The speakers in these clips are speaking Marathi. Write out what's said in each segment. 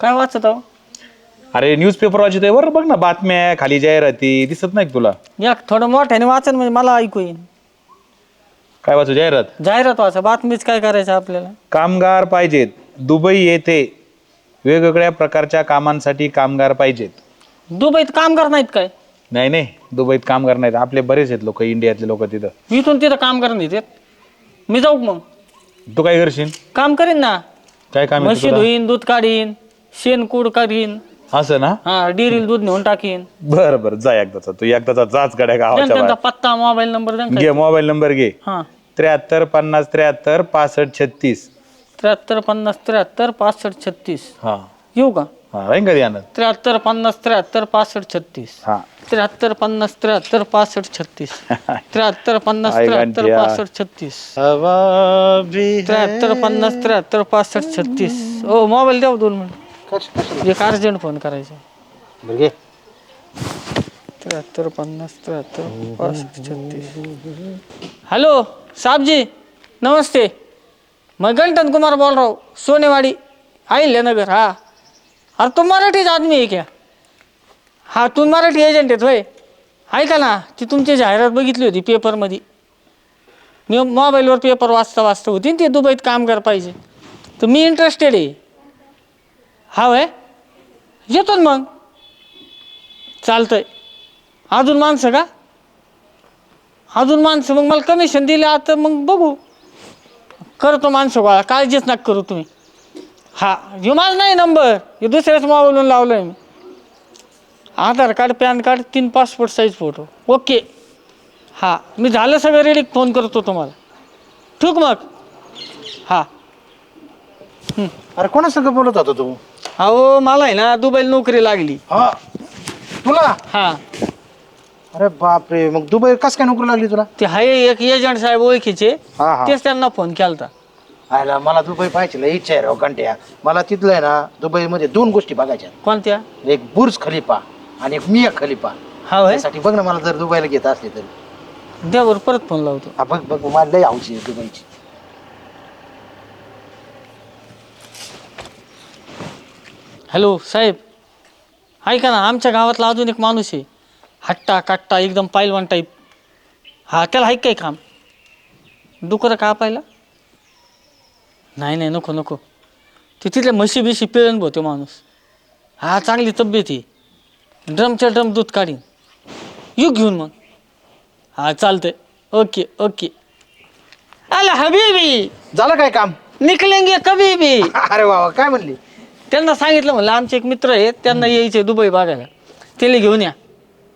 काय वाचत आहो? अरे न्यूजपेपर वाचतोय बरं बघ ना बातम्या खाली जाहिराती दिसत नाही का तुला. या थोडं मोठ्याने वाचन म्हणजे मला ऐकू येईल काय वाचू जाहिरात? जाहिरात वाचा बातमीच काय करायचं आपल्याला? कामगार पाहिजेत दुबई येथे वेगवेगळ्या प्रकारच्या कामांसाठी कामगार पाहिजेत. दुबईत कामगार नाहीत काय? नाही नाही दुबईत कामगार नाहीत. आपले बरेच आहेत लोक इंडियातले लोक तिथं. इथून तिथं काम करणार येतात मी जाऊ का मग? तू काय करशील? काम करीन ना. काय काम आहे म्हशी तुला? धुईन दूध काढीन. शेण कूड काढीन. असं ना? हा डेअरीला दूध नेऊन टाकीन. बर बर जा एकदाचा तू. एकदाचा जाच गड्या द्या ना गावाच्या त्यांचा बाहेर. पत्ता मोबाईल नंबर द्या ना घे मोबाईल नंबर घे. हा. त्र्याहत्तर पन्नास त्र्याहत्तर पासष्ट छत्तीस. त्र्याहत्तर पन्नास त्र्याहत्तर पासष्ट छत्तीस. हा. येऊ का? हा राहीन कधी आणत त्र्याहत्तर पन्नास त्र्याहत्तर पासष्ट छत्तीस. हा. त्र्याहत्तर पन्नास त्र्याहत्तर पासष्ट छत्तीस. त्र्याहत्तर पन्नास आई त्र्याहत्तर गांठ्या. पासष्ट छत्तीस. त्र्याहत्तर पन्नास त्र्याहत्तर पासष्ट छत्तीस. ओ मोबाईल द्या हो दोन मिनिट. एक अर्जंट फोन करायचा. त्र्याहत्तर पन्नास त्र्याहत्तर पासष्ट छत्तीस. हॅलो साहब जी नमस्ते. मैं गंटन कुमार बोल रहा हूँ सोनेवाड़ी अहिल्यानगर हाँ. अरे तुम मराठीच आदमी आहे क्या? हा तुम्ही मराठी एजंट आहेत होय. ऐका ना ती तुमची जाहिरात बघितली होती पेपरमध्ये. मी मोबाईलवर पेपर वाचता वाचता होती ना ते दुबईत काम कर पाहिजे. तर मी इंटरेस्टेड आहे. हा वय? येतो ना मग. चालतंय. अजून माणसं का? अजून माणसं. मग मला कमिशन दिले आता मग बघू. करतो माणसं गोळा. काळजीच नका करू तुम्ही. हा ह्यो माझा नाही नंबर हे दुसऱ्याच मोबाईलवरून लावलं आहे मी. आधार कार्ड पॅन कार्ड तीन पासपोर्ट साईज फोटो ओके हां मी झालं सगळं रेडी फोन करतो तुम्हाला. ठीक मग. हां. अरे कोणा संग बोलत होता तू? अहो मला आहे ना दुबईला नोकरी लागली. हा? तुला? हां. अरे बापरे मग दुबई कस काय नोकरी लागली तुला? ते आहे एक एजंट साहेब ओळखीचे. हा हा. तेच त्यांना फोन केला आयला मला दुबई पाहायची लई इच्छा आहे राव घंट्या मला तिथलं आहे ना दुबईमध्ये दोन गोष्टी बघायच्या कोणत्या? एक बुर्ज खलिफा आणि एक मिया खलिफा. हा होय? त्यासाठी बघ ना मला जर दुबईला घेत असले तर. द्यावर परत फोन लावतो. हा बघ बघ मला लई आवची दुबईची. हॅलो साहेब. ऐका ना आमच्या गावातला अजून एक माणूस आहे. हट्टा काट्टा एकदम पायलवान टाईप हा त्याला ऐक काय काम? डुकरं कापायला? नाही नाही नको नको. ते तिथल्या म्हशी बिशी पिळण भाऊ तो माणूस. हा चांगली तब्येत आहे. ड्रमच्या ड्रम दूध काढीन. येऊ घेऊन मग. हा चालतंय. Okay okay. आला हबीबी. झालं काय काम? निकलेंगे कभी भी अरे वा वा, काय म्हणली? त्यांना सांगितलं म्हणलं आमचे एक मित्र आहेत त्यांना यायचे दुबई बघायला. त्याला घेऊन या.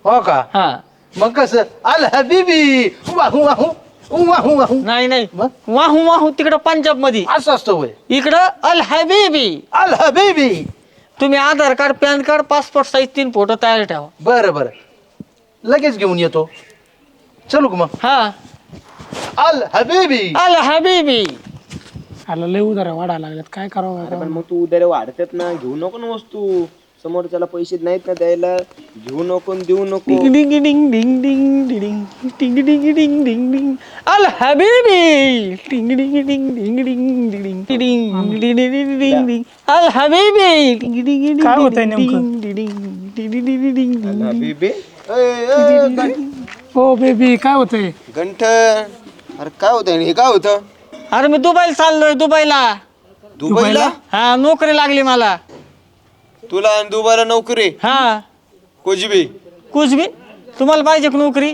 हो का? हा. मग कसं? आल हबीबी वाहू वाहू वाहू वाहू नाही नाही. मग? वाहू वाहू तिकडं पंजाबमध्ये असं असतं इकडं अल हबीबी. आल हबीबी! तुम्ही Aadhaar card PAN card passport size तीन फोटो तयार ठेवा. बरं बरं. लगेच घेऊन येतो. चलू का मग? हा. अल हबीबी! अल हबीबी. आला लय उधार वाढायला लागल्यात काय करावं अरे पण मग तू उधारे वाढतात ना घेऊ नको ना वस्तू समोरच्याला पैसे नाहीत ना द्यायला घेऊ नको आणि देऊ नको डिंग डिंग डिंग डिंग डिंग डिंग डिंग डिंग डिंग डिंग डिंग अल हबीबी डिंग डिंग डिंग डिंग डिंग डिंग डिंग डिंग डिंग डिंग डिंग अल हबीबी डिंग डिंग डिंग काय होतंय नेमकं? डिंग डिंग डिंग डिंग डिंग बिबे हो बेबी काय होतंय गंठन अरे काय होतं हे काय होतं अरे मी दुबईला चाललोय दुबईला. दुबईला? हा नोकरी लागली मला. तुला आणि दुबईला नोकरी? हा. कोजबी? कुछ भी तुम्हाला पाहिजे का नोकरी?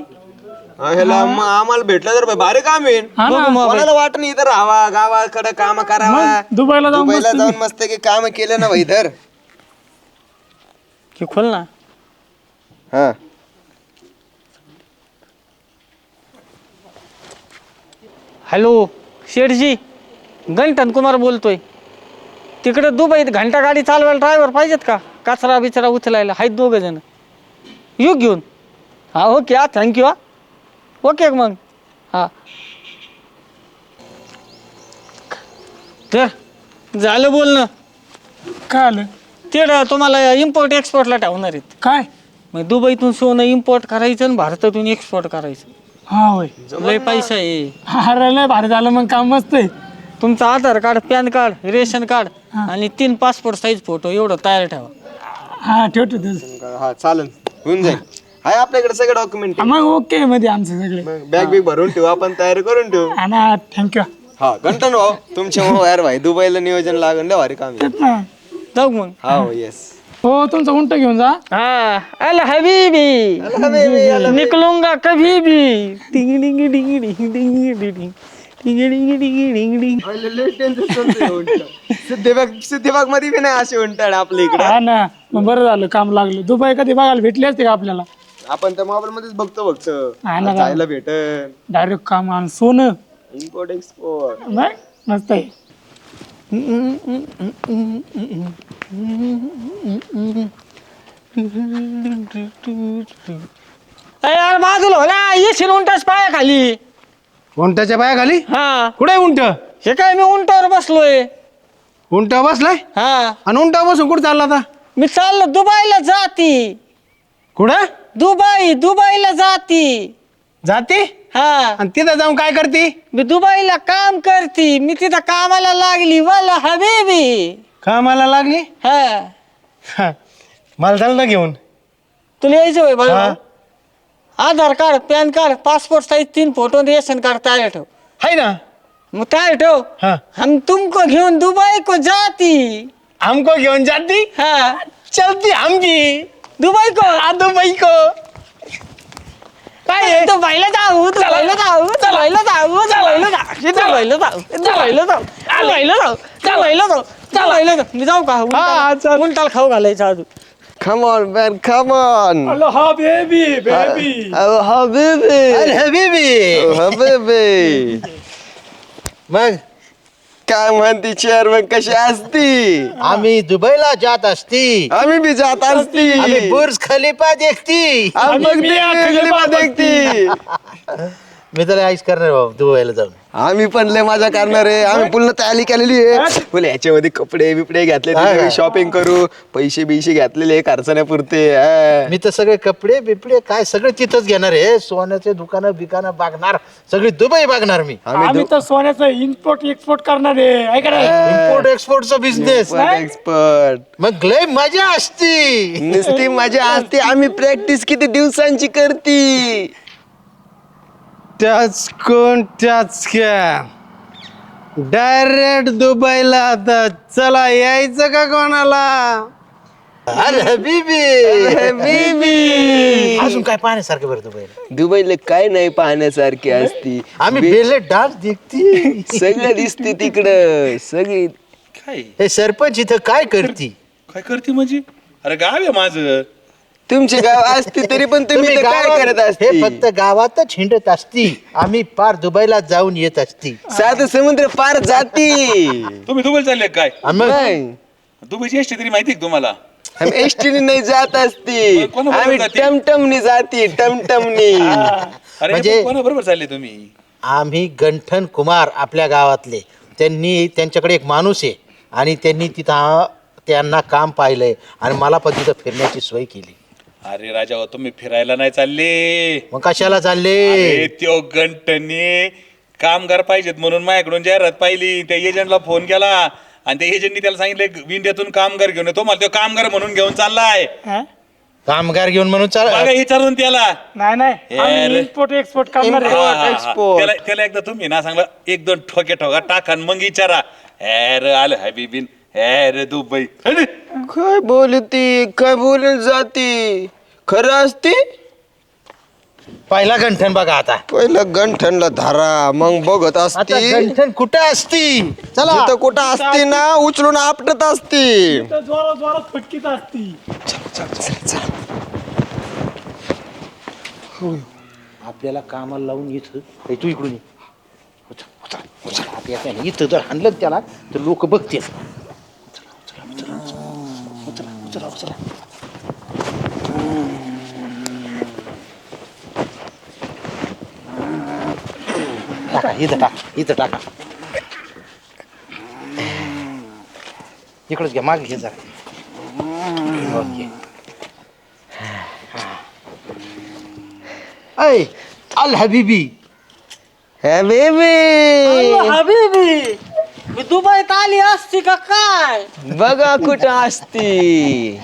ह्याला मग आम्हाला भेटलं तर भारी काम आहे. हा ना बघू मोबाईल कोणाला वाटत नाही इथं राहावा गावाकडे काम करावा. दुबईला जाऊन दुबईला जाऊन मस्त की काम केलं ना भाई धर. की खोल ना. हा. हॅलो. शेठजी गंटन कुमार बोलतोय. तिकडे दुबईत घंटा गाडी चालवायला ड्रायव्हर पाहिजेत का? कचरा बिचरा उचलायला. आहेत दोघं जण. येऊ घेऊन. हा ओके हा थँक्यू हा. ओके मग. हा. तर झालं बोलणं. काय आलं? तेवढं तुम्हाला इम्पोर्ट एक्सपोर्टला ठेवणार आहेत. काय? मग दुबईतून सोनं इम्पोर्ट करायचं आणि भारतातून एक्सपोर्ट करायचं. हा होय लय पैसा आहे. अरे लय भारी झालं मग काम मस्त आहे. तुमचं Aadhaar card PAN card ration card आणि तीन पासपोर्ट साईज फोटो एवढं तयार ठेवा. हा ठेवतो तुझं हा चालेल होऊन जाईल. आहे आपल्याकडे सगळे डॉक्युमेंट मग ओके मध्ये आमचं सगळे. बॅग बिग भरून ठेवू आपण तयारी करून ठेवू. आणि थँक्यू हा घंटन भाऊ तुमच्या यार भाई दुबईला नियोजन लागून द्या भारी काम आहे. जाऊ मग. हा हो येस हो तुमचं उंट घेऊन जा. हाँ अल हबीबी. निकलूंगा कभी भी. डिंग डिंग डिंग डिंग डिंग डिंग डिंग डिंग डिंग डिंग डिंग सिद्धीबाग सिद्धीबागमध्ये बी नाही असे उंटाड आपल्या इकडे. हा ना मग बरं झालं काम लागलं. दुबई कधी बघायला भेटली असते का आपल्याला? आपण तर मोबाईल मध्येच बघतो फक्त. हा ना. जायला भेटन डायरेक्ट काम आणि सोनं. इम्पोर्ट एक्सपोर्ट नाही मस्त आहे. अरे यार बाजूला हो ना येशील उंटाच पाया खाली उंटाच्या पाया खाली हा. कुठे उंट? हे काय मी उंटावर बसलोय. उंट बसलाय? हा. आणि उंटा बसून कुठे चालला आता? मी चाललो दुबईला जाती. कुठं? दुबई दुबईला जाती. जाते? हा. आणि तिथं जाऊन काय करते? मी दुबईला काम करती. मी तिथं कामाला लागली. वाला हबीबी. कामाला लागली? हा. हा. मला चाल ना घेऊन. तुला यायचं होय बघा हा. Aadhaar card PAN card passport size तीन फोटो रेशन कार्ड तयार ठेव. हाय ना? मग तयार ठेव. हा. हम तुमको घेऊन दुबई को जाती. हमको घेऊन जाती? हाँ. चलती हम भी दुबई को आ दुबई को काय आहे? दुबईला जाऊ दुबईला जाऊ दुबईला जाऊ दुबईला जाऊ. दुबईला जाऊ दुबईला जाऊ दुबईला जाऊ दुबईला जाऊ दुबईला जाऊ. मी जाऊ का? हा, उंटाला उंटाला खाऊ घालायचं अजून. Come on, man, come on. हा बेबी बेबी Oh, Habibi. अरे हबीबी Oh, Habibi. मग? काय म्हणती चेअरमन कशी असती? आम्ही दुबईला जात असती. आम्ही बी जात असती. आम्ही बुर्ज खलिफा देखती. आम्ही बी खलिफा देखती. मी तर आईस करणार बाबा दुबईला जाऊन. आम्ही पण लय मजा करणार आहे. आम्ही पूर्ण तयारी केलेली आहे. बोले याच्यामध्ये कपडे बिपडे घातले हा? शॉपिंग करू पैसे बिशे घातलेले खर्चण्यापुरते हा. मी तर सगळे कपडे बिपडे काय सगळे तिथंच घेणार आहे. सोन्याचे दुकानं बिकानं बघणार. सगळी दुबई बघणार मी. आम्ही आम्ही तर सोन्याचं इम्पोर्ट एक्सपोर्ट करणार आहे. ऐका ना. इम्पोर्ट एक्सपोर्टचा बिझनेस एक्सपर्ट मग लय मजा असती. नुसती मजा असते. आम्ही प्रॅक्टिस किती दिवसांची करती. त्याच कोण त्याच क्या डायरेक्ट दुबईला आता. चला यायचं का कोणाला? अरे हबीबी! अजून काय पाहण्यासारखं बरं दुबईला? दुबईला काय नाही पाहण्यासारखी असती. आम्ही बेले डान्स देखती. सगळं दिसते तिकडं. सगळी काय? हे सरपंच इथं काय करती? काय करते म्हणजे? अरे गाव आहे माझं. तुमची गाव असती तरी पण तुम्ही इथं काय गावात- करत हे असती? फक्त गावातच हिंडत असती. आम्ही पार दुबईला जाऊन येत असती. साधं समुद्र पार जाती. तुम्ही दुबई चालले काय? मग दुबईची एसटी तरी माहिती का तुम्हाला? आम्ही एसटीने नाही जात असती. मग कोणाबरोबर आम्ही जाती? टमटमनी जाती टमटमनी. अरे म्हणजे- कोणा बरोबर चालले तुम्ही? आम्ही गंठन कुमार आपल्या गावातले. त्यांनी त्यांच्याकडे एक माणूस आहे. आणि त्यांनी तिथं त्यांना काम पाहिलंय. आणि मला पण तिथं फिरण्याची सोय केली. अरे राजा हो, तुम्ही फिरायला नाही चालले. मग कशाला चालले? अरे त्यो गंटने कामगार पाहिजेत म्हणून माझ्याकडून जाहिरात पाहिली. त्या एजंटला फोन केला. आणि त्या एजंटनी त्याला सांगितलं इंडियातून कामगार घेऊन येतो मला तो कामगार म्हणून घेऊन चाललाय. हा? कामगार घेऊन म्हणून चाल बघा विचारून त्याला. नाही नाही. यार. इम्पोर्ट एक्सपोर्ट करणार आहे. हा, हा, हा. export. त्याला त्याला एकदा तुम्ही ना सांगला एक दोन ठोके ठोका टाका आणि मग विचारा. एर आलं हबीबिन. Air Dubai. अरे, काय बोलती? काय बोलून जाती? खरं असती? पहिला गंठन बघा आता. पहिलं गंठनला धारा मग बघत आता असती. गंठन कुठे असती? चला. जिथं कुठं असती ना उचलून आपटत असती. तर जोरात जोरात फटकीत असती. आपल्याला कामाला लावून इथं. ए, तू इकडून ये. उचल, उचल, उचल. आता येतं ना. इथं जर हाणलं त्याला तर लोक बघतील. उचला. उचला, उचला, उचला. टाका इथं टाक इथं टाका. इकडच घ्या मागे घे जरा. ओके. ऐ अल हबीबी. बेबी हबीबी. मी दुबईत आली असती का काय? बघा कुठं असती.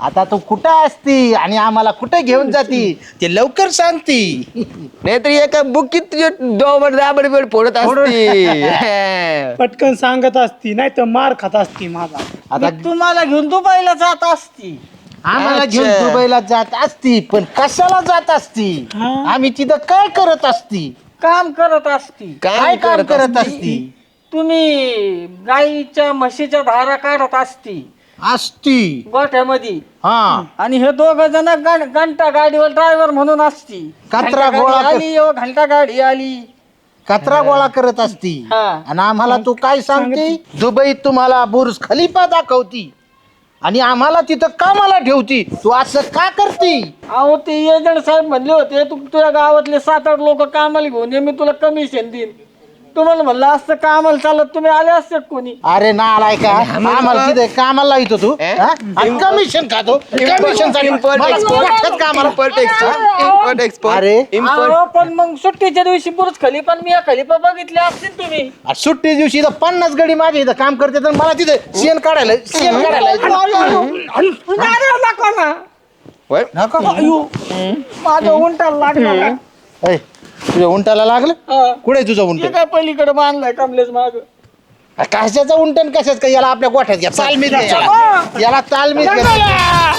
आता तू कुठं असती आणि आम्हाला कुठं घेऊन जाती? ते लवकर सांगती. नाहीतर एका बुकीत तुझे डोबर दाबर वेळ फोडत असती. पटकन सांगत असती नाही तर मार खात असती माझा आता मी तुम्हाला घेऊन दुबईला जात असती. आम्हाला घेऊन अच्छा. दुबईला जात असती पण कशाला जात असती? आम्ही तिथं काय करत असती? काम करत असती. काय काम करत असती? तुम्ही गाईच्या म्हशीच्या धारा काढत असती. असती. गोठ्यामध्ये. हा. आणि हे दोघ जण गं- घंटा गाडीवर ड्रायव्हर म्हणून असती. कचरा घंटा गाडी गोळा कर- आली हो, घंटा गाडी आली. कचरा गोळा करत असती. हा. आणि आम्हाला तू काय सांगते? दुबईत तुम्हाला बुर्ज खलिफा दाखवती. आणि आम्हाला तिथं कामाला ठेवती. तू असं का करती? अहो ते एजंट साहेब म्हणले होते तू तुझ्या गावातले सात आठ लोक कामाला घेऊन ये मी तुला कमिशन देईन. तुम्हाला म्हणलं असतं कामाला चालत तुम्ही आले असते कोणी? अरे ना आलाय का आम्हाला तिथे कामाला लावतो तू कमिशन खातो कमिशन कामाला? अरे? अहो, पण मग सुट्टीच्या दिवशी खलिफा आणि मी खलिफा बघितले असतील तुम्ही. आ, सुट्टी दिवशी इथं पन्नास गडी माझ्या इथं काम करते तर मला तिथे शेण काढायला शेण काढायला अरे, नको ना. नको? अयो, माझं उंटाला लागलं ऐ, तुझ्या उंटाला लागलं? हा. कुठे आहे तुझं उंट? काय पलीकडे बांधलाय कमलेच माग? कशाचं उंटन कशाच? का याला आपल्या गोठ्यात घ्या तालमीत घ्या याला. याला तालमीत घ्या.